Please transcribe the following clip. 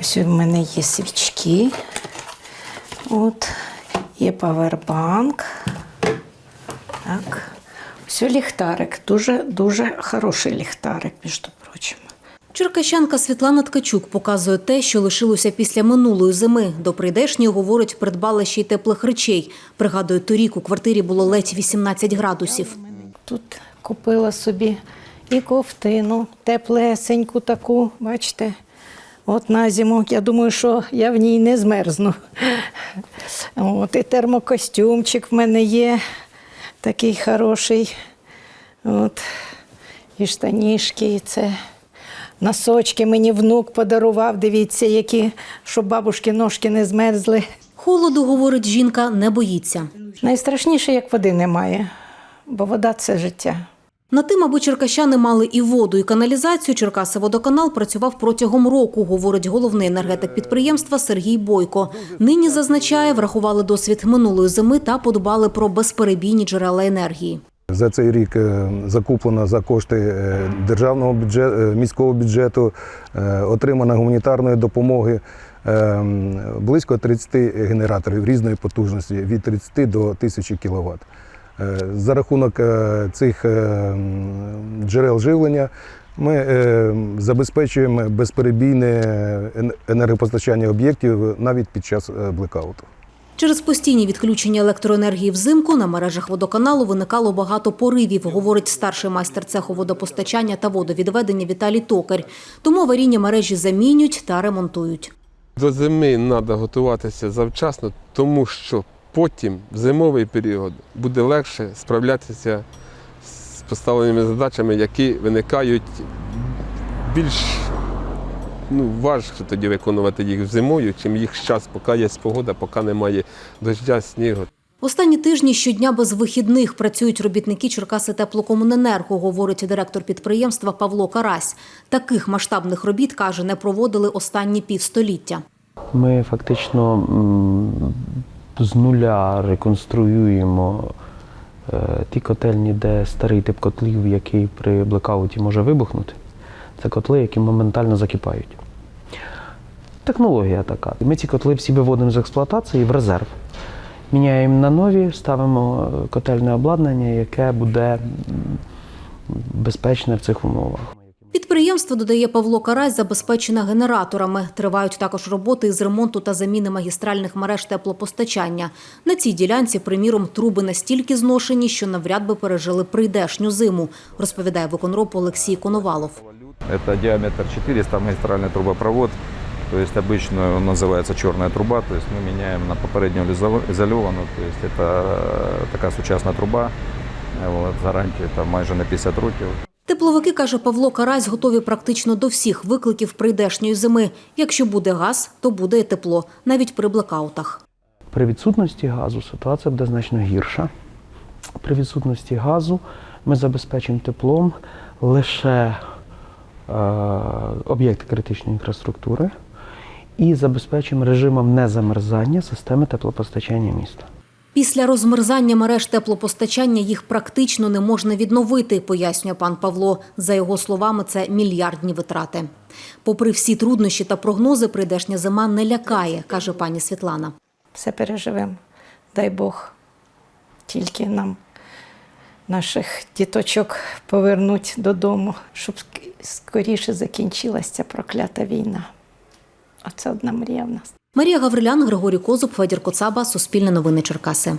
Ось в мене є свічки. От, є павербанк. Так. Ось ліхтарик. Дуже дуже хороший ліхтарик, між прочим. Черкащанка Світлана Ткачук показує те, що лишилося після минулої зими. До прийдешньої, говорить, придбала ще й теплих речей. Пригадує, торік у квартирі було ледь 18 градусів. Тут купила собі і ковтину, теплесеньку таку, бачите. От на зиму, я думаю, що я в ній не змерзну. От, і термокостюмчик в мене є, такий хороший. От, і штанішки, і це. Носочки мені внук подарував, дивіться, які, щоб бабушки ножки не змерзли. Холоду, говорить жінка, не боїться. Найстрашніше, як води немає, бо вода це життя. На тим, аби черкащани мали і воду, і каналізацію, Черкасиводоканал працював протягом року, говорить головний енергетик підприємства Сергій Бойко. Нині зазначає, врахували досвід минулої зими та подбали про безперебійні джерела енергії. За цей рік е, закуплено за кошти е, державного бюджету, міського бюджету, е, отримано гуманітарної допомоги е, близько 30 генераторів різної потужності від 30 до 1000 кВт. За рахунок е, цих е, джерел живлення ми е, забезпечуємо безперебійне енергопостачання об'єктів навіть під час е, блекауту. Через постійні відключення електроенергії взимку на мережах водоканалу виникало багато поривів, говорить старший майстер цеху водопостачання та водовідведення Віталій Токар. Тому аварійні мережі замінюють та ремонтують. До зими треба готуватися завчасно, тому що потім, в зимовий період, буде легше справлятися з поставленими задачами, які виникають більш ну, важче тоді виконувати їх зимою, чим їх час, поки є погода, поки немає дождя, снігу. Останні тижні щодня без вихідних працюють робітники Черкаси теплокомуненерго, говорить директор підприємства Павло Карась. Таких масштабних робіт, каже, не проводили останні півстоліття. Ми фактично з нуля реконструюємо е, ті котельні, де старий тип котлів, який при блекауті може вибухнути. Це котли, які моментально закипають. Технологія така. Ми ці котли всі виводимо з експлуатації в резерв. Міняємо на нові, ставимо котельне обладнання, яке буде безпечне в цих умовах. Підприємство, додає Павло Карась, забезпечене генераторами. Тривають також роботи із ремонту та заміни магістральних мереж теплопостачання. На цій ділянці, приміром, труби настільки зношені, що навряд би пережили прийдешню зиму, розповідає виконроб Олексій Коновалов. Это диаметр 400 магистральный трубопровод. То есть обычно он называется черная труба, то есть мы меняем на попередню изо- изольованную, то есть это э, така сучасна труба, э, от, гарантія там майже на 50 років. Тепловики, каже Павло Карась, готові практично до всіх викликів прийдешньої зими. Якщо буде газ, то буде і тепло, навіть при блекаутах. При відсутності газу ситуація буде значно гірша. При відсутності газу ми забезпечимо теплом лише е, об'єкти критичної інфраструктури і забезпечимо режимом незамерзання системи теплопостачання міста. Після розмерзання мереж теплопостачання їх практично не можна відновити, пояснює пан Павло. За його словами, це мільярдні витрати. Попри всі труднощі та прогнози, прийдешня зима не лякає, каже пані Світлана. Все переживемо. Дай Бог тільки нам наших діточок повернуть додому, щоб скоріше закінчилася проклята війна. Оце одна мрія в нас. Марія Гаврилян, Григорій Козуб, Федір Коцаба, Суспільне новини Черкаси.